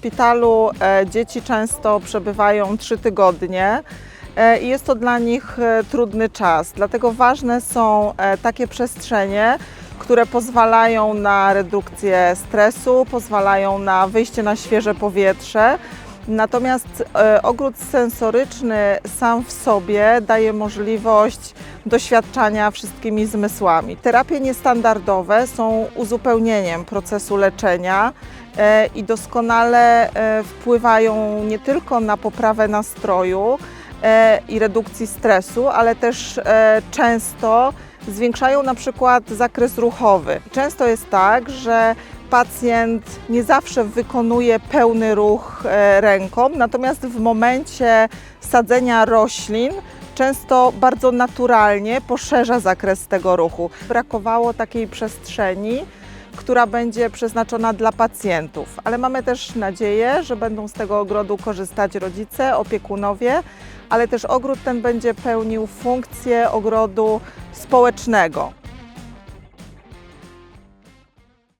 szpitalu e, dzieci często przebywają trzy tygodnie e, i jest to dla nich e, trudny czas. Dlatego ważne są takie przestrzenie, które pozwalają na redukcję stresu, pozwalają na wyjście na świeże powietrze. Natomiast ogród sensoryczny sam w sobie daje możliwość doświadczania wszystkimi zmysłami. Terapie niestandardowe są uzupełnieniem procesu leczenia i doskonale e, wpływają nie tylko na poprawę nastroju e, i redukcji stresu, ale też e, często zwiększają na przykład zakres ruchowy. Często jest tak, że pacjent nie zawsze wykonuje pełny ruch e, ręką, natomiast w momencie sadzenia roślin często bardzo naturalnie poszerza zakres tego ruchu. Brakowało takiej przestrzeni, która będzie przeznaczona dla pacjentów, ale mamy też nadzieję, że będą z tego ogrodu korzystać rodzice, opiekunowie, ale też ogród ten będzie pełnił funkcję ogrodu społecznego.